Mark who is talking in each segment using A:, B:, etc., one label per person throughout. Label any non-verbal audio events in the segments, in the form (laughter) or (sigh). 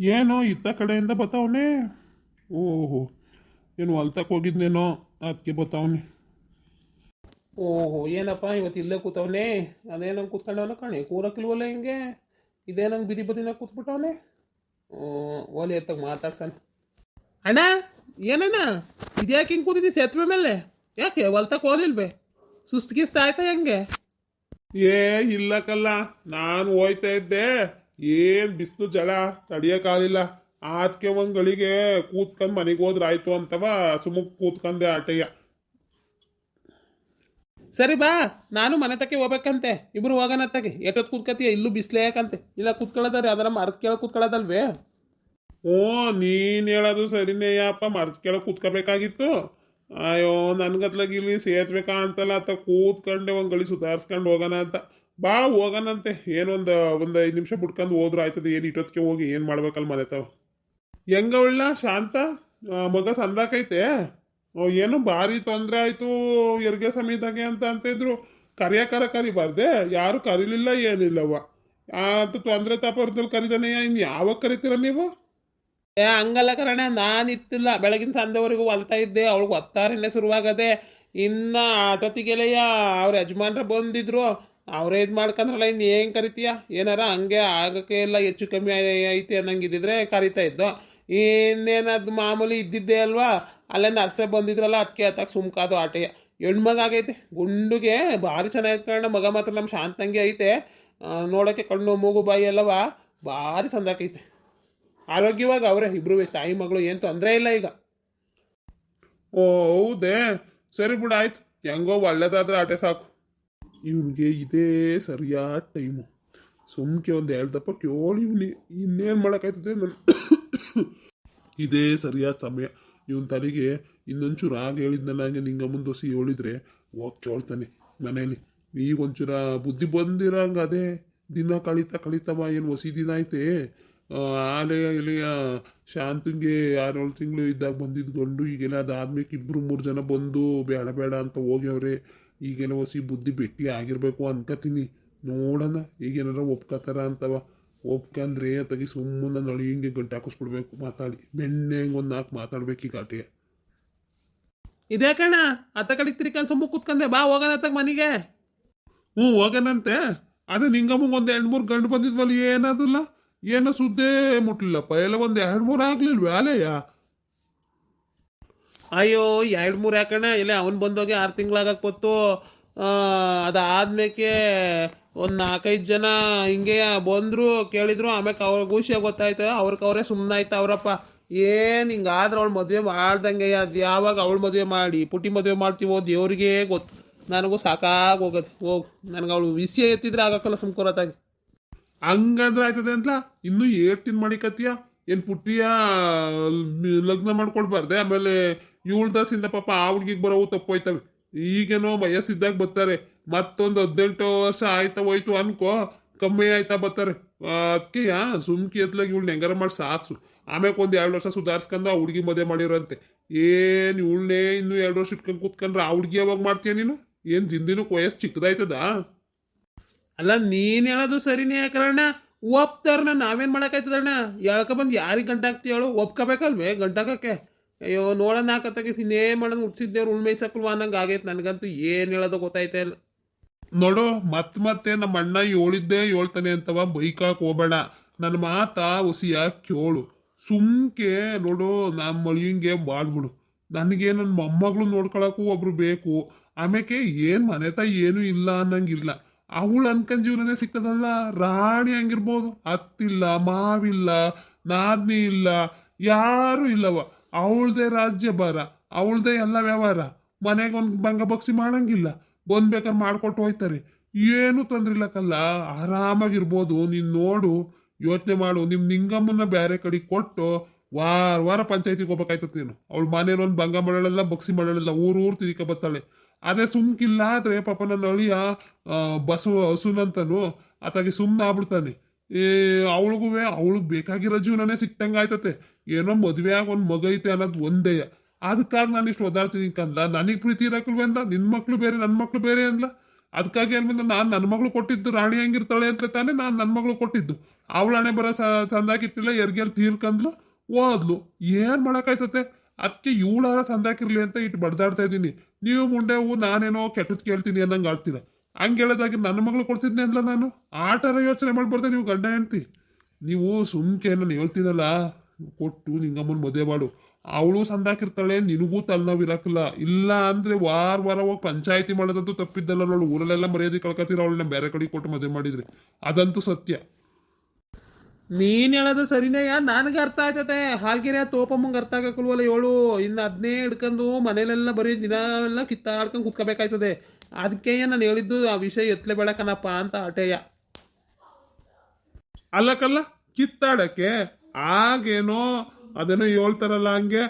A: ಏನೋ ಇತ್ತ ಕಡೆಯಿಂದ ಬತ್ತಾವನೆ? ಓಹೋ ಏನು ಹೊಲ್ತಕ್ಕೆ ಹೋಗಿದ್ನೇನೋ? ಅದಕ್ಕೆ ಬತ್ತಾವನೆ.
B: ಓಹೋ ಏನಪ್ಪ ಇವತ್ತು ಇಲ್ಲೇ ಕೂತವನೆ? ಅದೇನಂಗೆ ಕೂತ್ಕೊಂಡವನ ಕಣೆ. ಕೂರಕ್ಕಿಲ್ವಲ್ಲ ಹಿಂಗೆ? ಇದೇನಂಗೆ ಬಿದಿ ಬದಿನ ಕೂತ್ಬಿಟ್ಟವನೆ? ಓಲಿ ಎತ್ತಾಗ ಮಾತಾಡ್ಸಣ. ಅಣ್ಣ ಏನಣ್ಣ? ಇದ್ಯಾಕೆ ಹಿಂಗೆ ಕೂತಿದ್ದಿ ಸೇತುವೆ ಮೇಲೆ? ಯಾಕೆ ಹೊಲ್ತಕ್ಕೆ ಹೋಲಿಲ್ವೇ ಸುಸ್ತು ಗಿಸ್ತು ಆಯ್ತಾ ಹೆಂಗೆ?
A: ಏ ಇಲ್ಲಕಲ್ಲ ನಾನು ಹೋಯ್ತಾ ಇದ್ದೆ. ಏನ್ ಬಿಸಿಲು ಜಲ ತಡಿಯಕ್ಕಾಗಲಿಲ್ಲ ಅದಕ್ಕೆ ಒಂದ್ ಗಳಿಗೆ ಕೂತ್ಕೊಂಡ್ ಮನೆಗೆ ಹೋದ್ರಾಯ್ತು ಅಂತವ ಸುಮುಕ್ ಕೂತ್ಕೊಂಡೆ ಆಟಯ್ಯ.
B: ಸರಿ ಬಾ ನಾನು ಮನೆ ತಕ್ಕೆ ಹೋಗ್ಬೇಕಂತೆ. ಇಬ್ರು ಹೋಗೋಣ ತಗೆ ಎಷ್ಟೊತ್ತು ಕೂತ್ಕತ್ತೀಯ? ಇಲ್ಲೂ ಬಿಸ್ಲೇಕಂತೆ ಇಲ್ಲ ಕೂತ್ಕೊಳ್ಳೋದಾರೆ ಅದರ ಮರದ ಕೇಳ ಕೂತ್ಕೊಳ್ಳೋದಲ್ವೇ?
A: ಓ ನೀನ್ ಹೇಳೋದು ಸರಿನೇ ಯಪ್ಪ. ಮರ್ತ್ ಕೇಳೋ ಕೂತ್ಕೋಬೇಕಾಗಿತ್ತು. ಅಯ್ಯೋ ನನ್ಗತ್ಲಾಗ ಇಲ್ಲಿ ಸೇರ್ಸ್ಬೇಕಾ ಅಂತಲ್ಲ. ಅಂತ ಕೂತ್ಕೊಂಡೆ ಒಂದ್ ಗಳಿ ಸುಧಾರಿಸ್ಕೊಂಡು ಹೋಗೋಣ ಅಂತ. ಬಾ ಹೋಗೋಣಂತೆ ಏನೊಂದು, ಒಂದು ಐದು ನಿಮಿಷ ಬಿಟ್ಕೊಂಡು ಹೋದ್ರು ಆಯ್ತದೆ. ಏನು ಇಟ್ಟೊತ್ತಿಗೆ ಹೋಗಿ, ಏನು ಮಾಡ್ಬೇಕಲ್ಲ ಮನೆ ತಾವು? ಹೆಂಗವಳ್ಳ ಶಾಂತ? ಮಗ ಸಂದಾಕೈತೆ ಏನು ಭಾರಿ ತೊಂದರೆ ಆಯಿತು ಎರ್ಗೆ ಸಮಯದಾಗೆ ಅಂತ ಅಂತಿದ್ರು ಕರಿ ಕರಿಬಾರ್ದೆ ಯಾರು ಕರೀಲಿಲ್ಲ ಏನಿಲ್ಲವ ಅದು ತೊಂದರೆ ತಾಪರ್ದಲ್ಲಿ ಕರಿದಾನೆ. ಇನ್ನು ಯಾವಾಗ ಕರಿತೀರ ನೀವು?
B: ಏ, ಹಂಗಲ್ಲ ಕರಣ. ನಾನು ಇತ್ತಿಲ್ಲ. ಬೆಳಗಿನ ಸಂಜೆವರೆಗೂ ಹೊಲ್ತಾ ಇದ್ದೆ. ಅವ್ಳಿಗೆ ಒತ್ತಾರನೇ ಶುರುವಾಗದೆ. ಇನ್ನ ಆಟೋತಿಗೆಲೆಯ ಅವ್ರ ಯಜಮಾನ್ರ ಬಂದಿದ್ರು. ಅವರೇ ಇದು ಮಾಡ್ಕೊಂಡ್ರಲ್ಲ ಇನ್ನು ಏನು ಕರಿತೀಯ? ಏನಾರ ಹಂಗೆ ಆಗಕ್ಕೆ ಎಲ್ಲ ಹೆಚ್ಚು ಕಮ್ಮಿ ಐತೆ ಐತಿ ಕರೀತಾ ಕರಿತಾ ಇದ್ದು. ಇನ್ನೇನದು ಮಾಮೂಲಿ ಇದ್ದಿದ್ದೆ ಅಲ್ವಾ? ಅಲ್ಲೇ ನರ್ಸೆ ಬಂದಿದ್ರಲ್ಲ ಅದಕ್ಕೆ ಅತ್ತಾಗ ಸುಮ್ಕಾದು ಆಟೆಯ ಹೆಣ್ಮಗ ಆಗೈತೆ. ಗುಂಡುಗೆ ಭಾರಿ ಚೆನ್ನಾಗಿ ಕಾರಣ ಮಗ ಮಾತ್ರ ನಮ್ಮ ಶಾಂತಂಗೆ ಐತೆ. ನೋಡೋಕ್ಕೆ ಕಣ್ಣು, ಮೂಗು, ಬಾಯಿ ಎಲ್ಲವ? ಭಾರಿ ಚಂದಕೈತೆ ಆರೋಗ್ಯವಾಗಿ ಅವರೇ ಇಬ್ರು ತಾಯಿ, ಮಗಳು, ಏನು ತೊಂದರೆ ಇಲ್ಲ ಈಗ.
A: ಓ, ಹೌದೇ? ಸರಿ ಬಿಡ, ಆಯ್ತು. ಹೆಂಗೋ ಒಳ್ಳೇದಾದ್ರೆ ಆಟೆ ಸಾಕು. ಇವನಿಗೆ ಇದೇ ಸರಿಯಾದ ಟೈಮು ಸುಮ್ಕೆ ಒಂದು ಎರಡು ದಪ್ಪ ಕೇಳಿ ಇವನಿ ಇನ್ನೇನು ಮಾಡೋಕ್ಕಾಯ್ತದೆ ನನ್ನ (coughs) ಇದೇ ಸರಿಯಾದ ಸಮಯ. ಇವನ ತಲೆಗೆ ಇನ್ನೊಂಚೂರು ಆಗ ಹೇಳಿದ್ನಲ್ಲ ಹಂಗೆ ನಿಂಗೆ ದೋಸೆ ಹೇಳಿದ್ರೆ, ಹೋಗಿ ಕೇಳ್ತಾನೆ ಮನೇಲಿ. ಈಗ ಒಂಚೂರ ಬುದ್ಧಿ ಬಂದಿರಂಗೆ ಅದೇ. ದಿನ ಕಳೀತಾ ಕಳೀತವ ಏನು ಹೊಸಿ ದಿನ ಐತೆ? ಆಲೆಯ ಆಲೆ ಇಲ್ಲಿ ಶಾಂತಿಗೆ ಆರೇಳು ತಿಂಗಳು ಇದ್ದಾಗ ಬಂದಿದ್ದು ಗಂಡು ಈಗೆಲ್ಲ ಅದಾದ್ಮೇಲೆ ಇಬ್ಬರು ಮೂರು ಜನ ಬಂದು ಬೇಡ ಬೇಡ ಅಂತ ಹೋಗ್ಯವ್ರೆ. ಈಗೆಲ್ಲ ಹೊಸಿ ಬುದ್ಧಿ ಭೇಟಿ ಆಗಿರಬೇಕು ಅನ್ಕೋತೀನಿ ನೋಡೋಣ ಈಗೇನಾರ ಒಪ್ಕೋತಾರ ಅಂತವ. ಒಪ್ಕಂದ್ರೆ ತಗಿ ಸುಮ್ಮನೆ ನಳಿ ಹಿಂಗೆ ಗಂಟೆ ಹಾಕಿಸ್ಬಿಡ್ಬೇಕು ಮಾತಾಡಿ. ಬೆಣ್ಣೆ ಹೆಂಗೆ ಒಂದು ನಾಲ್ಕು ಮಾತಾಡ್ಬೇಕು ಈ ಗಾಟಿಗೆ
B: ಇದೇ ಕಣ ಅತ್ತ ಕಡೆ ತಿರ್ಕೊಂಡು ಸುಮ್ಮ ಕೂತ್ಕಂದೆ ಬಾ ಹೋಗೋಣ ಅತ್ತಾಗ ಮನೆಗೆ.
A: ಹ್ಞೂ ಹೋಗೋಣಂತೆ ಅದೇ ನಿಂಗಮ್ಮಂಗೆ ಒಂದು ಎರಡು ಮೂರು ಗಂಡು ಬಂದಿದ್ವಲ್ಲ ಏನಾದಿಲ್ಲ ಏನೋ ಸುದ್ದೇ ಮುಟ್ಲಿಲ್ಲಪ್ಪ. ಎಲ್ಲ ಒಂದು ಎರಡು ಮೂರು ಆಗ್ಲಿಲ್ವ ಅಲೆಯ?
B: ಅಯ್ಯೋ, ಎರಡು ಮೂರು ಯಾಕಣ್ಣ? ಇಲ್ಲ ಅವ್ನು ಬಂದೋಗಿ ಆರು ತಿಂಗಳಾಗಕ್ಕೆ ಗೊತ್ತು ಅದಾದ್ಮೇಕೆ ಒಂದು ನಾಲ್ಕೈದು ಜನ ಹಿಂಗೆ ಬಂದರು, ಕೇಳಿದ್ರು ಆಮೇಲೆ ಅವ್ರ ಖುಷಿಯಾಗಿ ಗೊತ್ತಾಯ್ತು. ಅವ್ರಿಗೆ ಅವರೇ ಸುಮ್ಮನೆ ಆಯ್ತು ಅವರಪ್ಪ. ಏನು ಹಿಂಗಾದ್ರೆ ಅವಳು ಮದುವೆ ಮಾಡ್ದಂಗೆ ಅದು ಯಾವಾಗ ಅವಳು ಮದುವೆ ಮಾಡಿ ಪುಟಿ ಮದುವೆ ಮಾಡ್ತೀವೋ ದೇವ್ರಿಗೆ ಗೊತ್ತು ನನಗೂ ಸಾಕಾಗಿ ಹೋಗೋದು, ಹೋಗು. ನನಗೆ ಅವಳು ವಿಷಯ ಎತ್ತಿದ್ರೆ ಆಗಕ್ಕಲ್ಲ ಸುಮ್ಕೊರತ್ತಾಗಿ.
A: ಹಂಗಂದ್ರೆ ಆಯ್ತದೆ ಅಂತ ಇನ್ನು ಏರ್ತಿನ ಮಾಡಿಕತ್ತೀಯ? ಏನ್ ಪುಟ್ಟಿಯ ಲಗ್ನ ಮಾಡ್ಕೊಳ್ಬಾರ್ದೆ? ಆಮೇಲೆ ಏಳು ದಾಸಿಂದ ಪಾಪ ಆ ಹುಡ್ಗಿಗೆ ಬರೋವು ತಪ್ಪೋಯ್ತವೆ ಈಗೇನೋ ವಯಸ್ಸಿದ್ದಾಗ ಬರ್ತಾರೆ. ಮತ್ತೊಂದು ಹದಿನೆಂಟು ವರ್ಷ ಆಯ್ತಾ ಹೋಯ್ತು ಅನ್ಕೋ, ಕಮ್ಮಿ ಆಯ್ತಾ ಬರ್ತಾರೆ. ಅದಕ್ಕೆ ಸುಮ್ಕಿ ಎತ್ಲಾಗ ಇವಳು ಹೆಂಗಾರ ಮಾಡಿ ಸಾಕ್ಸು. ಆಮೇಲೆ ಒಂದು ಎರಡು ವರ್ಷ ಸುಧಾರಿಸ್ಕೊಂಡು ಆ ಹುಡುಗಿ ಮದುವೆ ಮಾಡಿರೋಂತೆ. ಏನು ಇವಳನ್ನೇ ಇನ್ನೂ ಎರಡು ವರ್ಷ ಇಟ್ಕೊಂಡು ಕೂತ್ಕೊಂಡ್ರೆ ಆ ಹುಡುಗಿ ಯಾವಾಗ ಮಾಡ್ತೀಯ ನೀನು? ಏನು ದಿನದಿನಕ್ಕೆ ವಯಸ್ಸು ಚಿಕ್ಕದಾಯ್ತದ?
B: ಅಲ್ಲ, ನೀನು ಹೇಳೋದು ಸರಿನೇ ಯಾಕಣ್ಣ ಒಪ್ತಾರಣ್ಣ ನಾವೇನ್ ಮಾಡೋಕ್ಕಾಯ್ತದಣ್ಣ ಹೇಳ್ಕೊಬಂದು ಬಂದು ಯಾರಿಗೆ ಗಂಟಾಕ್ತಿ ಹೇಳು? ಒಪ್ಕೋಬೇಕಲ್ವೇ ಗಂಟಾಕಕ್ಕೆ? ಅಯ್ಯೋ, ನೋಡೋಣ ಹಾಕತ್ತಾಗ ಇನ್ನೇ ಮಾಡೋದು ಹುಡ್ಸಿದ್ದೇವ್ರು ಉಳ್ಮೈಸಕ್ಲ್ವಾ ಅನ್ನಂಗೆ ಆಗೈತೆ ನನಗಂತೂ ಏನು ಹೇಳೋದು ಗೊತ್ತಾಯ್ತಾ ಇಲ್ಲ.
A: ನೋಡು, ಮತ್ ಮತ್ತೆ ನಮ್ಮ ಅಣ್ಣ ಹೇಳಿದ್ದೇ ಹೇಳ್ತಾನೆ ಅಂತವ ಬೈಕಾಕ್ ಹೋಗ್ಬೇಡ. ನನ್ನ ಮಾತ ಹುಸಿಯ ಕೇಳು. ಸುಮ್ಕೆ ನೋಡು ನಮ್ಮ ಮಳಿಯಂಗೆ ಮಾಡ್ಬಿಡು. ನನಗೆ ನನ್ನ ಮೊಮ್ಮಗಳು ನೋಡ್ಕೊಳಕ್ಕೂ ಒಬ್ರು ಬೇಕು. ಆಮೇಲೆ ಏನ್ ಮನೆತ ಏನು ಇಲ್ಲ ಅನ್ನಂಗಿಲ್ಲ. ಅವಳು ಅನ್ಕೊಂಡ್ ಜೀವನನೇ ಸಿಗ್ತದಲ್ಲ? ರಾಣಿ ಹಂಗಿರ್ಬೋದು. ಅತ್ತಿಲ್ಲ ಮಾವಿಲ್ಲ, ನಾದ್ನಿ ಇಲ್ಲ, ಯಾರು ಇಲ್ಲವ. ಅವಳದೇ ರಾಜ್ಯ ಭಾರ, ಅವಳದೇ ಎಲ್ಲ ವ್ಯವಹಾರ. ಮನೆಗೆ ಒಂದು ಭಂಗ ಬಗ್ಸಿ ಮಾಡಂಗಿಲ್ಲ. ಬಂದ್ ಬೇಕಾದ್ರೆ ಮಾಡ್ಕೊಟ್ಟು ಹೋಯ್ತಾರೆ. ಏನು ತೊಂದ್ರೆ ಇಲ್ಲಕ್ಕಲ್ಲ ಆರಾಮಾಗಿರ್ಬೋದು. ನೀನು ನೋಡು. ಯೋಚನೆ ಮಾಡು. ನಿಮ್ ನಿಂಗಮ್ಮನ ಬೇರೆ ಕಡೆ ಕೊಟ್ಟು ವಾರ ವಾರ ಪಂಚಾಯತಿಗೆ ಹೋಗ್ಬೇಕಾಯ್ತದೆ ನೀನು. ಅವಳು ಮನೇಲಿ ಒಂದು ಭಂಗ ಮಾಡಲ್ಲ ಬಗ್ಸಿ ಮಾಡಲ್ಲ ಊರು ಊರು ತಿರ್ಕ ಬರ್ತಾಳೆ. ಅದೇ ಸುಮ್ಕಿಲ್ಲ ಆದರೆ ಪಾಪ ನನ್ನ ಅಳಿಯ ಬಸವ ಹಸುನಂತನು ಆತಾಗಿ ಸುಮ್ಮನೆ ಆಗ್ಬಿಡ್ತಾನೆ ಏ ಅವಳಿಗೂ ಅವಳಿಗೆ ಬೇಕಾಗಿರೋ ಜೀವನನೇ ಸಿಕ್ತಂಗೆ ಆಯ್ತತೆ. ಏನೋ ಮದುವೆ ಆಗ ಒಂದು ಮಗ ಐತೆ ಅನ್ನೋದು ಒಂದೇ. ಅದಕ್ಕಾಗಿ ನಾನು ಇಷ್ಟು ಒದಾಡ್ತೀನಿ ಕಂದ ನನಗೆ ಪ್ರೀತಿ ಇರಕ್ಕಲ್ವೇ ಬಂದ ನಿನ್ನ ಮಕ್ಳು ಬೇರೆ ನನ್ನ ಮಕ್ಳು ಬೇರೆ ಅಂದ್ಲ? ಅದಕ್ಕಾಗಿ ಅನ್ಬಿಟ್ಟು ನಾನು ನನ್ನ ಮಗಳು ಕೊಟ್ಟಿದ್ದು ರಾಣಿ ಹೆಂಗಿರ್ತಾಳೆ ಅಂತ ತಾನೇ ನಾನು ನನ್ನ ಮಗಳು ಕೊಟ್ಟಿದ್ದು. ಅವಳ ಹಣೆ ಬರೋ ಸಂದಾಕಿತ್ತಿಲ್ಲ ಎರ್ಗೆಲ್ ತೀರ್ಕಂದ್ಲು ಓದ್ಲು. ಏನು ಮಾಡೋಕ್ಕಾಯ್ತತೆ? ಅದಕ್ಕೆ ಇವಳಾರ ಸಂದಾಕಿರ್ಲಿ ಅಂತ ಇಟ್ಟು ಬಡ್ದಾಡ್ತಾ ಇದ್ದೀನಿ. ನೀವು ಮುಂಡೆ ಹೂ, ನಾನೇನೋ ಕೆಟ್ಟದ್ದು ಕೇಳ್ತೀನಿ ಅನ್ನಂಗೆ ಆಡ್ತೀರ. ಹಂಗೆ ಹೇಳೋದಾಗಿ ನನ್ನ ಮಗಳು ಕೊಡ್ತಿದ್ನೆ ಅಂದ್ಲ ನಾನು? ಆಟರ ಯೋಚನೆ ಮಾಡ್ಬಾರ್ದೆ ನೀವು ಗಂಡ ಹೆಂಡ್ತಿ? ನೀವು ಸುಮ್ಕೆ ನಾನು ಹೇಳ್ತೀನಲ್ಲ? ಕೊಟ್ಟು ನಿಂಗಮ್ಮನ ಮದುವೆ ಮಾಡು. ಅವಳು ಸಂದಾಕಿರ್ತಾಳೆ, ನಿನಗೂ ತಲೆನೋವು ಇರಕ್ಕಿಲ್ಲ ಇಲ್ಲ ಅಂದ್ರೆ ವಾರ ವಾರ ಹೋಗಿ ಪಂಚಾಯತಿ ಮಾಡೋದಂತೂ ತಪ್ಪಿದ್ದಲ್ಲ ನೋಡು. ಊರಲ್ಲೆಲ್ಲ ಮರ್ಯಾದೆ ಕಳ್ಕೊತೀರ ಅವಳನ್ನ ಬೇರೆ ಕಡೆ ಕೊಟ್ಟು ಮದುವೆ ಮಾಡಿದ್ರಿ. ಅದಂತೂ ಸತ್ಯ.
B: ನೀನ್ ಹೇಳೋದು ಸರಿನಯ್ಯ ನನಗೆ ಅರ್ಥ ಆಯ್ತತೆ. ಹಾಲ್ಗೆರೆ ತೋಪಮ್ಮಂಗೆ ಅರ್ಥ ಆಗಕ್ಕಲ್ವಲ್ಲ ಏಳು? ಇನ್ನು ಅದನ್ನೇ ಹಿಡ್ಕೊಂಡು ಮನೇಲೆಲ್ಲ ಬರೀ ದಿನ ಎಲ್ಲ ಕಿತ್ತಾಡ್ಕೊಂಡು ಕುತ್ಕೋಬೇಕಾಯ್ತದೆ. ಅದಕ್ಕೆ ನಾನು ಹೇಳಿದ್ದು ಆ ವಿಷಯ ಎತ್ತಲೆ ಬೆಳಕನಪ್ಪ ಅಂತ ಆಟೇಯ.
A: ಅಲ್ಲಕ್ಕಲ್ಲ ಕಿತ್ತಾಡಕ್ಕೆ ಆಗೇನೋ ಅದನ್ನು ಹೇಳ್ತಾರಲ್ಲ ಹಂಗೆ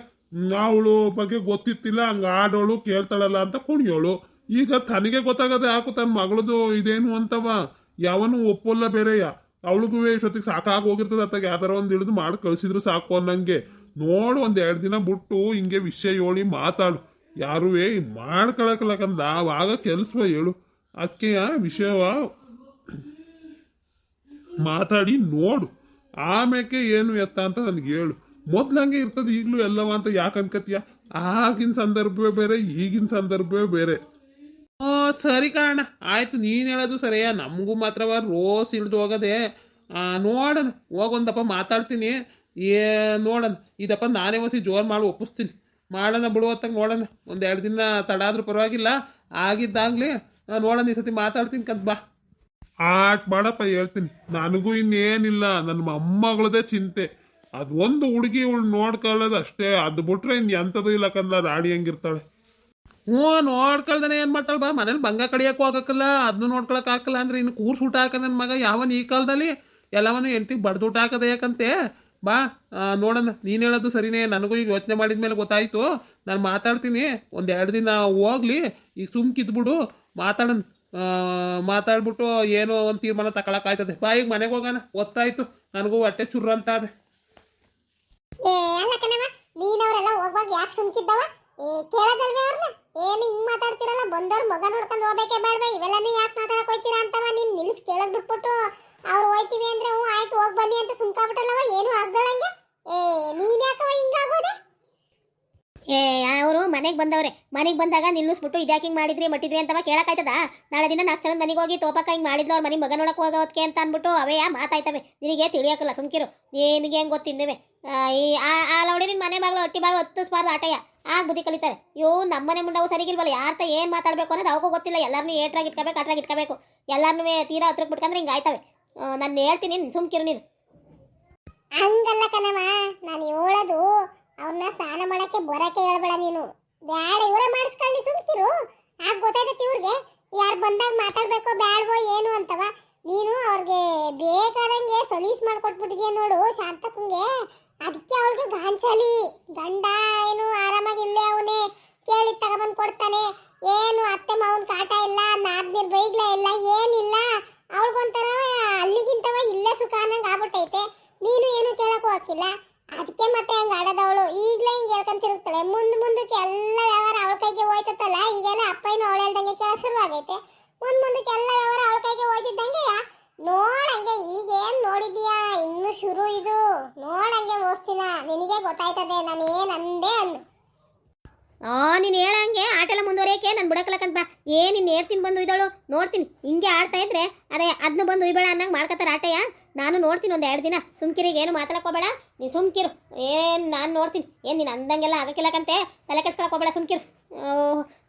A: ಅವಳು ಬಗ್ಗೆ ಗೊತ್ತಿತ್ತಿಲ್ಲ, ಹಂಗೆ ಆಡೋಳು, ಕೇಳ್ತಾಳಲ್ಲ ಅಂತ ಕುಣಿಯೋಳು. ಈಗ ತನಗೆ ಗೊತ್ತಾಗದೆ ಹಾಕು ತನ್ನ ಮಗಳದು ಇದೇನು ಅಂತವ? ಯಾವನು ಒಪ್ಪಲ್ಲ ಬೇರೆಯ. ಅವಳಿಗೂ ಇಷ್ಟೊತ್ತಿಗೆ ಸಾಕಾಗಿ ಹೋಗಿರ್ತದೆ ಅತ್ತಾಗ, ಯಾವ್ದಾರ ಒಂದು ಹಿಡಿದು ಮಾಡಿ ಕಳ್ಸಿದ್ರು ಸಾಕು ಅನ್ನಂಗೆ. ನೋಡು, ಒಂದು ಎರಡು ದಿನ ಬಿಟ್ಟು ಹಿಂಗೆ ವಿಷಯ ಹೇಳಿ ಮಾತಾಡು. ಯಾರುವೇ ಮಾಡ್ಕೊಳಕಲ್ಲಕಂದ ಆವಾಗ ಕೆಲ್ಸವ ಹೇಳು. ಅದಕ್ಕೆ ವಿಷಯವ ಮಾತಾಡಿ ನೋಡು. ಆಮೇಕೆ ಏನು ಎತ್ತ ಅಂತ ನನಗೆ ಹೇಳು. ಮೊದ್ಲಂಗೆ ಇರ್ತದೆ, ಈಗಲೂ ಎಲ್ಲವ ಅಂತ ಯಾಕೆ ಅನ್ಕತ್ತೀಯ ಆಗಿನ ಸಂದರ್ಭವೇ ಬೇರೆ, ಈಗಿನ ಸಂದರ್ಭವೇ ಬೇರೆ.
B: ಓ, ಸರಿ ಕಾರಣ. ಆಯ್ತು, ನೀನು ಹೇಳೋದು ಸರಿಯಾ? ನಮಗೂ ಮಾತ್ರವ? ರೋಸ್ ಇಳಿದು ಹೋಗದೆ. ನೋಡೋಣ. ಹೋಗೊಂದಪ್ಪ ಮಾತಾಡ್ತೀನಿ. ಏ, ನೋಡೋಣ. ಇದಪ್ಪ ನಾನೇ ಹೊಸಿ ಜೋರು ಮಾಡಿ ಒಪ್ಪಿಸ್ತೀನಿ. ಮಾಡೋಣ ಬಿಡುವತ್ತಾಗ ನೋಡೋಣ. ಎರಡು ದಿನ ತಡ ಆದ್ರೂ ಪರವಾಗಿಲ್ಲ. ಆಗಿದ್ದಾಗಲಿ ನೋಡೋಣ, ಈ ಸತಿ ಮಾತಾಡ್ತೀನಿ ಕಂತ ಬಾ.
A: ಆಟ್ ಮಾಡಪ್ಪ ಹೇಳ್ತೀನಿ. ನನಗೂ ಇನ್ನೇನಿಲ್ಲ. ನನ್ನ ಮೊಮ್ಮಗಳದೇ ಚಿಂತೆ. ಅದು ಒಂದು ಹುಡುಗಿ ಇವಳು ನೋಡ್ಕೊಳ್ಳೋದು ಅಷ್ಟೇ. ಅದು ಬಿಟ್ರೆ ಇನ್ ಎಂಥದ್ದು ಇಲ್ಲ ಕಂದ ರಾಣಿ ಹಂಗಿರ್ತಾಳೆ.
B: ಹ್ಞೂ, ನೋಡ್ಕೊಳ್ದಾನೆ ಏನು ಮಾಡ್ತಾಳೆ ಬಾ. ಮನೇಲಿ ಬಂಗ ಕಡಿಯಕ್ಕೂ ಹೋಗಕ್ಕಲ್ಲ ಅದನ್ನು ನೋಡ್ಕೊಳಕ್ ಹಾಕಲ್ಲ ಅಂದ್ರೆ ಇನ್ನು ಕೂರ್ಸು ಊಟ ಹಾಕ ನನ್ನ ಮಗ ಯಾವನ್ ಈ ಕಾಲದಲ್ಲಿ? ಎಲ್ಲವನ್ನು ಹೆಂಡತಿಗೆ ಬಡ್ದು ಊಟ ಹಾಕದೆ ಯಾಕಂತೆ? ಬಾ ನೋಡೋಣ. ನೀನು ಹೇಳೋದು ಸರಿನೇ. ನನಗೂ ಈಗ ಯೋಚನೆ ಮಾಡಿದ ಮೇಲೆ ಗೊತ್ತಾಯಿತು. ನಾನು ಮಾತಾಡ್ತೀನಿ. ಒಂದು ಎರಡು ದಿನ ಹೋಗ್ಲಿ. ಈಗ ಸುಮ್ ಕಿದ್ಬಿಡು ಮಾತಾಡೋಣ. ಮಾತಾಡ್ಬಿಟ್ಟು ಏನೋ ಒಂದು ತೀರ್ಮಾನ ತಗೊಳಕಾಯ್ತದೆ ಬಾ, ಈಗ ಮನೆಗೆ ಹೋಗೋಣ. ಗೊತ್ತಾಯ್ತು ನನಗೂ ಹೊಟ್ಟೆ ಚುರ್ರ ಅಂತ ಅದೇ
C: ನೀನವರೆಲ್ಲ ಹೋಗುವಾಗ ಯಾಕೆ ಸುಮ್ಕಿದ್ದವ ಏ, ಕೇಳೋದಲ್ವೇ ಅವ್ರನ್ನ? ಏನು ಹಿಂಗ್ ಮಾತಾಡ್ತಿರಲ್ಲ, ಬಂದವ್ರ ಮಗ ನೋಡ್ಕೊಂಡು ಹೋಗ್ಬೇಕೆ ಬೇಡವೆ. ಇವೆಲ್ಲನೂ ಯಾಕೆ ಮಾತಾಡಕ್ ಹೋಯ್ತೀರಾ ಅಂತವ ನೀನ್ ನಿಲ್ಸ್ ಕೇಳೋದ್ ಬಿಟ್ಬಿಟ್ಟು. ಅವ್ರು ಹೋಯ್ತೀವಿ ಅಂದ್ರೆ ಹ್ಞೂ, ಆಯ್ತು, ಹೋಗ್ ಬನ್ನಿ ಅಂತ ಸುಮ್ಕಾಬಿಟ್ರಲ್ಲವ ಏನು ಆಗ್ದಳಂಗೆ ಏ, ನೀನ್ ಯಾಕವ ಹಿಂಗಾಗೋದೆ
D: ಏ, ಅವರು ಮನೆಗೆ ಬಂದವ್ರೆ. ಮನೆಗೆ ಬಂದಾಗ ನಿಲ್ಲಿಸ್ಬಿಟ್ಟು ಇದ್ಯಾಕೆ ಹಿಂಗೆ ಮಾಡಿದ್ರಿ, ಮಟ್ಟಿದ್ರಿ ಅಂತವ ಕೇಳಕ್ಕಾಯ್ತದ? ನಾಳೆ ದಿನ ನಾಲ್ಕು ಜನ ಮನೆಗೆ ಹೋಗಿ ತೋಪಕ್ಕ ಹಿಂಗೆ ಮಾಡಿದ್ಲು, ಅವ್ರ ಮನೆ ಮಗ ನೋಡಕ್ಕೆ ಹೋಗೋದಕ್ಕೆ ಅಂತ ಅಂದ್ಬಿಟ್ಟು ಅವೇ ಮಾತಾಯ್ತವೆ. ನಿನಗೆ ತಿಳಿಯೋಕ್ಕಲ್ಲ ಸುಮ್ಕಿರು. ನಿನಗೆ ಹೆಂಗೆ ಗೊತ್ತಿದ್ದೇವೆ ಈ, ಆ ಆ ಲೌಡಿ ನಿನ್ನ ಮನೆ ಬಾಗ್ಲು ಹೊಟ್ಟಿ ಬಾಗ್ಲು ಹತ್ತಿಸ್ಬಾರ್ದು ಆಟಯ್ಯ. ಆಗ ಬುದ್ಧಿ ಕಲಿತಾರೆ. ಇವು ನಮ್ಮನೆ ಮುಂಡವು ಸರಿಗಿಲ್ವಲ್ಲ? ಯಾರ್ತ ಏನು ಮಾತಾಡಬೇಕು ಅನ್ನೋದು ಅವಕ್ಕೂ ಗೊತ್ತಿಲ್ಲ. ಎಲ್ಲರನ್ನೂ ಏಟ್ರಾಗಿ ಇಟ್ಕೋಬೇಕು, ಅಟ್ರಾಗಿ ಇಟ್ಕೋಬೇಕು. ಎಲ್ಲರನ್ನೂ ತೀರಾ ಹತ್ರಕ್ಕೆ ಬಿಟ್ಕಂದ್ರೆ ಹಿಂಗೆ ಆಯ್ತವೆ. ನಾನು ಹೇಳ್ತೀನಿ ಸುಮ್ಕಿರು ನೀನು.
C: ಹಂಗಲ್ಲ ಕಣವ ನಾನು ಹೇಳೋದು ಅವ್ರನ್ನ ಸ್ನಾನ ಮಾಡಕ್ಕೆ ಬರಕ್ಕೆ ಹೇಳ್ಬೇಡ ನೀನು. ಬ್ಯಾಡ, ಇವರೇ ಮಾಡಿಸ್ಕೊಳ್ಳಿ, ಸುಮ್ಕಿರು. ಆಗ ಗೊತ್ತಾಯ್ತೈತಿ ಇವ್ರಿಗೆ. ಯಾರು ಬಂದಾಗ ಮಾತಾಡ್ಬೇಕೋ ಬ್ಯಾಡ್ವೋ ಏನು ಅಂತವ. ನೀನು ಅವ್ರಿಗೆ ಬೇಕಾದಂಗೆ ಸಲೀಸ್ ಮಾಡ್ಕೊಟ್ಬಿಟ್ಟಿದ್ಯಾ ನೋಡು ಶಾಂತಕ್ಕಂಗೆ. ಅದಕ್ಕೆ ಅವಳಿಗೆ ಗಾಂಚಲಿ ಗಂಡ ಏನು ಆರಾಮಾಗಿ ಇಲ್ಲೇ ಅವನೇ. ಕೇಳಿ ತಗೊಬಂದು ಕೊಡ್ತಾನೆ. ಏನು ಅತ್ತೆ ಮಾವನ ಕಾಟ ಇಲ್ಲ ನಾದ್ನೀರ್ ಬೈಗ್ಲ ಇಲ್ಲ, ಏನಿಲ್ಲ. ಅವಳಿಗೊಂಥರ ಅಲ್ಲಿಗಿಂತವ ಇಲ್ಲೇ ಸುಖ ಅನ್ನಂಗೆ ಆಗ್ಬಿಟ್ಟೈತೆ. ನೀನು ಏನು ಕೇಳಕ್ಕೂ ಹಾಕಿಲ್ಲ ಮತ್ತೆ ಹಂಗ ಆಡೋದವಳು? ಈಗಲೇ ಹಿಂಗೆ ಹೇಳ್ಕೊಂತಿರ್ತಾಳೆ ಮುಂದ್ ಮುಂದಕ್ಕೆ ಎಲ್ಲ ವ್ಯವಹಾರ ಅವಳ ಕೈಗೆ ಹೋಯ್ತತ್ತಲ್ಲ? ಈಗೆಲ್ಲ ಅಪ್ಪ ಏನು ಅವಳು ಹೇಳ್ದಂಗೆ ಕೇಳ ಶುರುವಾಗೈತೆ. ಮುಂದ್ ಮುಂದಕ್ಕೆ ಎಲ್ಲ ವ್ಯವಹಾರ ಅವಳ ಕೈಗೆ ಹೋಯ್ತಿದ್ದಂಗೆ ನೋಡಂಗೆ ಈಗೇನ್ ನೋಡಿದ್ಯಾ ಇನ್ನು ಶುರು ಇದು. ನೋಡಂಗೆ ಓದ್ತೀನ. ನಿನಗೆ ಗೊತ್ತಾಯ್ತದೆ ನಾನು ಏನ್ ಅಂದೆ ಅಂದು
D: ಆ, ನೀನು ಹೇಳಂಗೆ ಆಟೆಲ್ಲ ಮುಂದುವರಿಯಕ್ಕೆ ನಾನು ಬಿಡಕಲಕ್ಕಂತ ಬಾ. ಏನು ನೀನು ಏರ್ತೀನಿ ಬಂದು ಇದ್ದಾಳು ನೋಡ್ತೀನಿ. ಹಿಂಗೆ ಆಡ್ತಾ ಇದ್ರೆ, ಅದೇ ಅದನ್ನ ಬಂದು ಉಯ್ಬೇಡ ಅನ್ನಂಗೆ ಮಾಡ್ಕೊತಾರೆ ಆಟಯ್ಯ ನಾನು ನೋಡ್ತೀನಿ ಒಂದು ಎರಡು ದಿನ. ಸುಮ್ಕಿರಿಗೆ ಏನು ಮಾತಾಡ್ಕೋಬೇಡ ಹೋಗ್ಬೇಡ. ನೀನು ಸುಮ್ಕಿರು. ಏನು ನಾನು ನೋಡ್ತೀನಿ. ಏನು ನೀನು ಅಂದಂಗೆಲ್ಲ ಆಗಕ್ಕಿಲ್ಲಕಂತೆ ತಲೆ ಕೆಡ್ಸ್ಕೊಳಕ್ಕೆ ಸುಮ್ಕಿರು.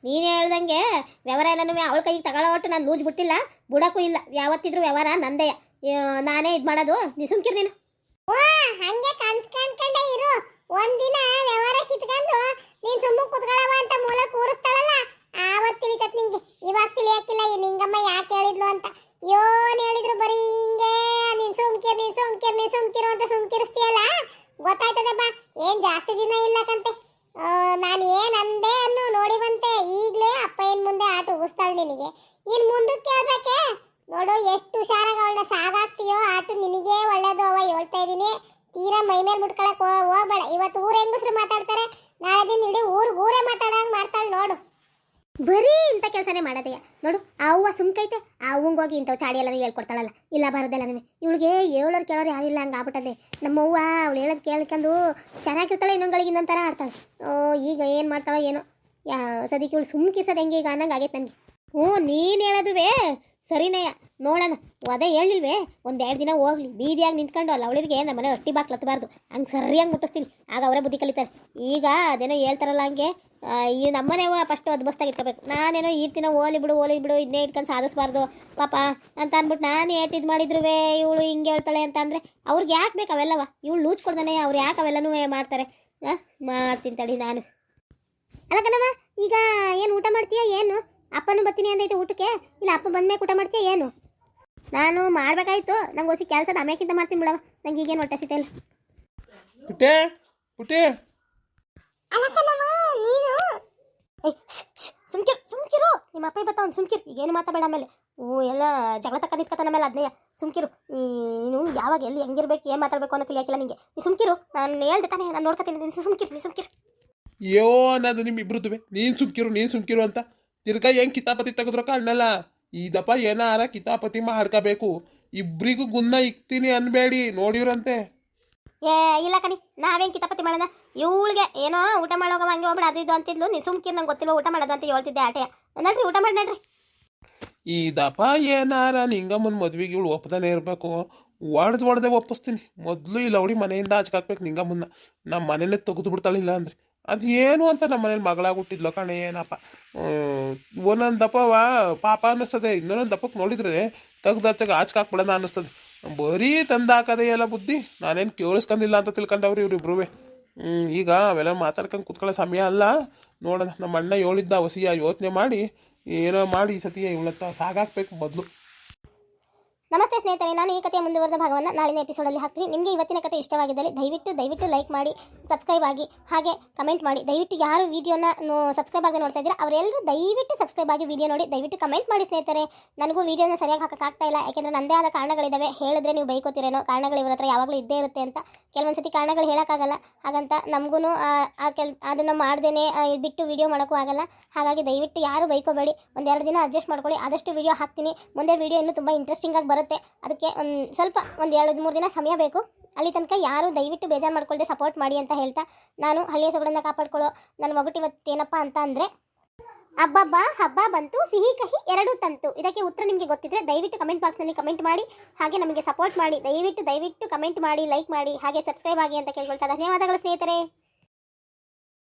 D: ನೀನು ಹೇಳ್ದಂಗೆ ವ್ಯವಹಾರ ಎಲ್ಲನೂ ಅವಳ ಕೈಗೆ ತಗೊಳ್ಳೋ ಒಟ್ಟು ನಾನು ಲೂಜ್ ಬಿಟ್ಟಿಲ್ಲ. ಬಿಡೋಕ್ಕೂ ಇಲ್ಲ. ಯಾವತ್ತಿದ್ರು ವ್ಯವಹಾರ ನಂದೇ. ನಾನೇ ಇದು ಮಾಡೋದು. ನೀ ಸುಮ್ಕಿರು ನೀನು.
C: ಹಂಗೆ ಕನ್ಸ್ ಕನ್ಕಂಡೆ ಇರು. ಒಂದಿನ ವ್ಯವಹಾರ ಕಿತ್ಕೊಂಡು ನೀನ್ ಸುಮ್ಮ ಅಂತ ಮೂಲ ಕೂರಿಸ್ತಾಳಲ್ಲ. ಆವತ್ತು ತಿಳಿತತ್ ನಿಂಗೆ. ಇವಾಗ ತಿಳಿಯಕ್ಕಿಲ್ಲ ನಿಂಗಮ್ಮ ಯಾಕೆ ಹೇಳಿದ್ಲು ಅಂತ. ಯೋನ್ ಹೇಳಿದ್ರು ಬರೀ ಹಿಂಗೆ. ನೀನ್ ಸುಮ್ಕಿರ್ ನೀನ್ ಸುಮ್ಕಿರ್, ನೀನ್ ಸುಮ್ಕಿರು ಅಂತ ಸುಮ್ಕಿರಿಸ್ತೀಯಲ್ಲ? ಗೊತ್ತಾಯ್ತದಪ್ಪ ಏನ್ ಜಾಸ್ತಿ ದಿನ ಇಲ್ಲ ಕಂತೆ. ನಾನು ಏನ್ ಅಂದೆ ಅನ್ನು ನೋಡಿ ಬಂತೆ. ಈಗಲೇ ಅಪ್ಪ ಏನ್ ಮುಂದೆ ಆಟ ಉಗಿಸ್ತಾಳೆ ನಿನಗೆ. ಇನ್ ಮುಂದಕ್ಕೆ ಕೇಳ್ಬೇಕೆ ನೋಡು, ಎಷ್ಟು ಹುಷಾರಾಗಿ ಅವಳನ್ನ ಸಾಗಾಗ್ತೀಯೋ ಆಟ ನಿನಗೆ ಒಳ್ಳೇದು. ಅವ ಹೇಳ್ತಾ ಇದೀನಿ ತೀರಾ ಮೈ ಮೇಲೆ ಮುಟ್ಕೊಳಕ್ ಹೋ- ಹೋಗ್ಬೇಡ ಇವತ್ತು ಊರ ಹೆಂಗಸ್ರು ಮಾತಾಡ್ತಾರೆ ನಾಳೆ ದಿನ ಇಡೀ ಊರ್ ಊರೇ ಮಾತಾಡಂಗ್ ಮಾಡ್ತಾಳೆ ನೋಡು
D: ಬರೀ ಇಂಥ ಕೆಲಸನೇ ಮಾಡೋದಯ್ಯ ನೋಡು ಆ ಅವ್ವ ಸುಮ್ಕೈತೆ ಆ ಅವ್ವಂಗೆ ಹೋಗಿ ಇಂಥವು ಚಾಡಿ ಎಲ್ಲ ಹೇಳ್ಕೊಡ್ತಾಳಲ್ಲ ಇಲ್ಲ ಬರೋದಲ್ಲ ನಿಮಗೆ ಇವಳಿಗೆ ಹೇಳೋರು ಕೇಳೋರು ಯಾರು ಇಲ್ಲ ಹಂಗೆ ಆಗ್ಬಿಟ್ಟದೆ. ನಮ್ಮ ಅವ್ವ ಅವಳು ಹೇಳೋದು ಕೇಳ್ಕೊಂಡು ಚೆನ್ನಾಗಿರ್ತಾಳೆ, ಇನ್ನೊಂದ್ಗಳಿಗೆ ಇನ್ನೊಂದು ಥರ ಆಡ್ತಾಳೆ. ಓ, ಈಗ ಏನು ಮಾಡ್ತಾಳೋ ಏನೋ. ಯಾ, ಸದ್ಯಕ್ಕೆ ಇವಳು ಸುಮ್ಕಿಸೋದು ಹೆಂಗೆ ಈಗ ಅನ್ನಂಗೆ ಆಗೈತೆ ನನಗೆ. ಹ್ಞೂ, ನೀನು ಹೇಳೋದುವೇ. ಸರಿನಯ್ಯ ನೋಡೋಣ. ಅದೇ ಹೇಳಿಲ್ವೇ ಒಂದೆರಡು ದಿನ ಹೋಗ್ಲಿ. ಬೀದಿಯಾಗಿ ನಿಂತ್ಕೊಂಡು ಅಲ್ಲ ಅವಳಿಗೆ ನಮ್ಮ ಮನೆ ಹೊಟ್ಟಿ ಬಾಕ್ಲತ್ತಬಾರ್ದು ಹಂಗೆ ಸರಿಯಾಗಿ ಮುಟ್ಟಿಸ್ತೀನಿ. ಆಗ ಅವರೇ ಬುದ್ಧಿ ಕಲಿತಾರೆ. ಈಗ ಅದೇನೋ ಹೇಳ್ತಾರಲ್ಲ ಹಂಗೆ ಈ ನಮ್ಮನೆ ಫಸ್ಟ್ ಅದ್ಬಸ್ತಾಗಿ ಇಟ್ಕೋಬೇಕು. ನಾನೇನೋ ಈ ದಿನ ಓಲಿ ಬಿಡು ಓಲಿ ಬಿಡು ಇದನ್ನೇ ಇಟ್ಕೊಂಡು ಸಾಧಿಸ್ಬಾರ್ದು. ಪಾಪ ಅಂತ ಅಂದ್ಬಿಟ್ಟು ನಾನು ಏಟ್ ಇದು ಮಾಡಿದ್ರುವೆ, ಇವಳು ಹಿಂಗೆ ಹೇಳ್ತಾಳೆ ಅಂತ ಅಂದರೆ ಅವ್ರಿಗೆ ಯಾಕೆ ಬೇಕು ಅವೆಲ್ಲವ? ಇವಳು ಲೂಚ್ ಕೊಡ್ದಾನೆ, ಅವ್ರು ಯಾಕೆ ಅವೆಲ್ಲನೂ ಮಾಡ್ತಾರೆ? ಮಾಡ್ತೀನಿ ತಡಿ ನಾನು. ಅಲ್ಲ ಕಣವ ಈಗ ಏನು ಊಟ ಮಾಡ್ತೀಯಾ, ಏನು? ಅಪ್ಪನೂ ಬರ್ತೀನಿ ಅಂದೈತೆ ಊಟಕ್ಕೆ. ಇಲ್ಲ ಅಪ್ಪ ಬಂದ್ಮೇಲೆ ಊಟ ಮಾಡ್ತೀಯ ಏನು? ನಾನು ಮಾಡ್ಬೇಕಾಯ್ತು. ನಂಗೆ ಹೊಸಿ ಕೆಲಸದ ಆಮ್ಯಾಕಿಂತ ಮಾಡ್ತೀನಿ ಬಿಡವ ನಂಗೆ ಈಗೇನು ಹೊಟ್ಟೆ
A: ಪುಟ್ಟೆ ಪುಟ್ಟೆ.
C: ಅಲ್ಲ ನೀನು?
D: ಏಯ್ ಸುಮ್ಕಿರು ಸುಮ್ಕಿರು. ನಿಮ್ಮ ಅಪ್ಪ ಬರ್ತಾವ ಸುಮ್ಕಿರು. ಈಗೇನು ಮಾತಾಡಬೇಡ ಆಮೇಲೆ. ಓ ಎಲ್ಲ ಜಗಳ ತಕ್ಕ ನಿಂತ್ಕತ್ತಾನ ಮೇಲೆ ಅದನ್ನೇ ಸುಮ್ಕಿರು. ನೀನು ಯಾವಾಗ ಎಲ್ಲಿ ಹೆಂಗಿರ್ಬೇಕು ಏನು ಮಾತಾಡಬೇಕು ಅನ್ನೋ ತಿಳಿಯಾಕಿಲ್ಲ ನಿಂಗೆ. ನೀ ಸುಮ್ಕಿರು. ನಾನು ಹೇಳ್ದೆ ತಾನೇ ನಾನು ನೋಡ್ಕೊತೀನಿ. ನೀನು ಸುಮ್ಕಿರು ನೀ ಸುಮ್ಕಿರು.
A: ಯೋ ಅನ್ನೋದು ನಿಮ್ಮ ಇಬ್ರದ್ದುವೆ ನೀನು ಸುಮ್ಕಿರು ನೀನು ಸುಮ್ಕಿರು ಅಂತ. ತಿರ್ಗಾ ಹೆಂಗೆ ಕಿತಾಪತಿ ತೆಗೆದ್ರು ಕಾಣಲ್ಲ ಇದಪ್ಪ ಏನಾರ ಕಿತಾಪತಿ ಮಾಡ್ಕೋಬೇಕು. ಇಬ್ಬರಿಗೂ ಗುನ್ನ ಇಕ್ತೀನಿ ಅನ್ಬೇಡಿ ನೋಡಿವ್ರಂತೆ.
D: ಏ ಇಲ್ಲ ಕಣಿ ನಾವೇನು ಕಿತಾಪತಿ ಮಾಡೋಣ? ಇವಳಿಗೆ ಏನೋ ಊಟ ಮಾಡೋ ಹಂಗೆ ಹೋಗ್ಬೇಡ ಅದು ಇದು ಅಂತಿದ್ಲು. ನೀನು ಸುಮ್ಕಿರ್ ನಂಗೆ ಗೊತ್ತಿಲ್ಲ ಊಟ ಮಾಡೋದು ಅಂತ ಹೇಳ್ತಿದ್ದೆ ಆಟೆ. ನಡ್ರಿ ಊಟ ಮಾಡಿ ನಡ್ರಿ.
A: ಇದಪ್ಪ ಏನಾರ ನಿಂಗಮ್ಮನ ಮದ್ವೆಗೆ ಇವಳು ಒಪ್ಪದಾನೆ ಇರಬೇಕು. ಒಡ್ದು ಒಡ್ದೆ ಒಪ್ಪಿಸ್ತೀನಿ. ಮೊದಲು ಇಲ್ಲ ಅವಳಿ ಮನೆಯಿಂದ ಆಚಕಾಕ್ಬೇಕು ನಿಂಗಮ್ಮನ್ನ. ನಮ್ಮ ಮನೇಲೆ ತೆಗೆದು ಬಿಡ್ತಾಳಿಲ್ಲ ಅಂದ್ರೆ ಅದು ಏನು ಅಂತ ನಮ್ಮ ಮನೇಲಿ ಮಗಳಾಗಿ ಹುಟ್ಟಿದ್ಲು ಕಣೆ, ಏನಪ್ಪ. ಒಂದೊಂದು ದಪ್ಪವ ಪಾಪ ಅನ್ನಿಸ್ತದೆ, ಇನ್ನೊಂದು ದಪ್ಪಕ್ಕೆ ನೋಡಿದ್ರೆ ತೆಗ್ದು ಹಚ್ಚಾಗ ಆಚಕಾಕ್ಬಿಡೋಣ ಅನ್ನಿಸ್ತದೆ. ಬರೀ ತಂದಾಕದೆ ಎಲ್ಲ ಬುದ್ಧಿ, ನಾನೇನು ಕೇಳಿಸ್ಕೊಂಡಿಲ್ಲ ಅಂತ ತಿಳ್ಕೊಂಡವ್ರಿ ಇವ್ರಿಬ್ರುವೆ. ಈಗ ಅವೆಲ್ಲ ಮಾತಾಡ್ಕೊಂಡು ಕೂತ್ಕೊಳ್ಳೋ ಸಮಯ ಅಲ್ಲ. ನೋಡೋಣ ನಮ್ಮ ಅಣ್ಣ ಹೇಳಿದ್ದ ಹೊಸಿಯ ಯೋಚನೆ ಮಾಡಿ, ಏನೋ ಮಾಡಿ ಈ ಸತಿ ಇವಳತ್ತ ಸಾಗಾಕ್ಬೇಕು ಮೊದಲು.
D: ನಮಸ್ತೆ ಸ್ನೇಹಿತರೆ, ನಾನು ಈ ಕಥೆಯ ಮುಂದುವರೆದ ಭಾಗವನ್ನು ನಾಳಿನ ಎಪಿಸೋಡಲ್ಲಿ ಹಾಕ್ತೀನಿ. ನಿಮಗೆ ಇವತ್ತಿನ ಕಥೆ ಇಷ್ಟವಾಗಿದ್ದಲ್ಲಿ ದಯವಿಟ್ಟು ದಯವಿಟ್ಟು ಲೈಕ್ ಮಾಡಿ ಸಬ್ಸ್ಕ್ರೈಬ್ ಆಗಿ, ಹಾಗೆ ಕಮೆಂಟ್ ಮಾಡಿ. ದಯವಿಟ್ಟು ಯಾರು ವೀಡಿಯೋನ ಸಬ್ಸ್ಕ್ರೈಬ್ ಆಗಿ ನೋಡ್ತಾ ಇದ್ದೀರಾ, ಅವರೆಲ್ಲರೂ ದಯವಿಟ್ಟು ಸಬ್ಸ್ಕ್ರೈಬ್ ಆಗಿ ವಿಡಿಯೋ ನೋಡಿ, ದಯವಿಟ್ಟು ಕಮೆಂಟ್ ಮಾಡಿ ಸ್ನೇಹಿತರೆ. ನನಗೂ ವೀಡಿಯೋನ ಸರಿಯಾಗಿ ಹಾಕೋಕ್ಕಾಗ್ತಾ ಇಲ್ಲ, ಯಾಕೆಂದರೆ ನನ್ನದೇ ಆದ ಕಾರಣಗಳಿದ್ದಾವೆ ಹೇಳಿದ್ರೆ ನೀವು ಬೈಕೋತಿರೇನೋ, ಕಾರಣಗಳು ಇವ್ರ ಹತ್ರ ಯಾವಾಗಲೂ ಇದ್ದೇ ಇರುತ್ತೆ ಅಂತ. ಕೆಲವೊಂದು ಸತಿ ಕಾರಣಗಳು ಹೇಳೋಕ್ಕಾಗಲ್ಲ. ಹಾಗಂತ ನಮಗೂ ಆ ಕೆಲ, ಅದನ್ನು ಮಾಡ್ದೇನೆ ಬಿಟ್ಟು ವಿಡಿಯೋ ಮಾಡೋಕ್ಕೂ ಆಗಲ್ಲ. ಹಾಗಾಗಿ ದಯವಿಟ್ಟು ಯಾರು ಬೈಕೋಬೇಡಿ, ಒಂದೆರಡು ದಿನ ಅಡ್ಜಸ್ಟ್ ಮಾಡ್ಕೊಳ್ಳಿ. ಆದಷ್ಟು ವೀಡಿಯೋ ಹಾಕ್ತೀನಿ. ಮುಂದೆ ವೀಡಿಯೋ ಇನ್ನೂ ತುಂಬ ಇಂಟ್ರೆಸ್ಟಿಂಗ್ ಆಗಿ ಬರುತ್ತೆ. ಅದಕ್ಕೆ ಒಂದು ಸ್ವಲ್ಪ ಒಂದು ಎರಡು ಮೂರು ದಿನ ಸಮಯ ಬೇಕು. ಅಲ್ಲಿ ತನಕ ಯಾರು ದಯವಿಟ್ಟು ಬೇಜಾರು ಮಾಡ್ಕೊಳ್ಳದೆ ಸಪೋರ್ಟ್ ಮಾಡಿ ಅಂತ ಹೇಳ್ತಾ ನಾನು ಹಳ್ಳಿಯ ಸೊಗಡನ್ನ ಕಾಪಾಡ್ಕೊಳ್ಳೋ ನನ್ನ ಒಗಟು ಇವತ್ತೇನಪ್ಪ ಅಂತ ಅಂದರೆ ಹಬ್ಬಬ್ಬ ಹಬ್ಬ ಬಂತು, ಸಿಹಿ ಕಹಿ ಎರಡೂ ತಂತು. ಇದಕ್ಕೆ ಉತ್ತರ ನಿಮಗೆ ಗೊತ್ತಿದ್ರೆ ದಯವಿಟ್ಟು ಕಮೆಂಟ್ ಬಾಕ್ಸ್ನಲ್ಲಿ ಕಮೆಂಟ್ ಮಾಡಿ, ಹಾಗೆ ನಮಗೆ ಸಪೋರ್ಟ್ ಮಾಡಿ. ದಯವಿಟ್ಟು ದಯವಿಟ್ಟು ಕಮೆಂಟ್ ಮಾಡಿ ಲೈಕ್ ಮಾಡಿ, ಹಾಗೆ ಸಬ್ಸ್ಕ್ರೈಬ್ ಆಗಿ ಅಂತ ಕೇಳ್ಕೊಳ್ತಾ. ಧನ್ಯವಾದಗಳು ಸ್ನೇಹಿತರೆ.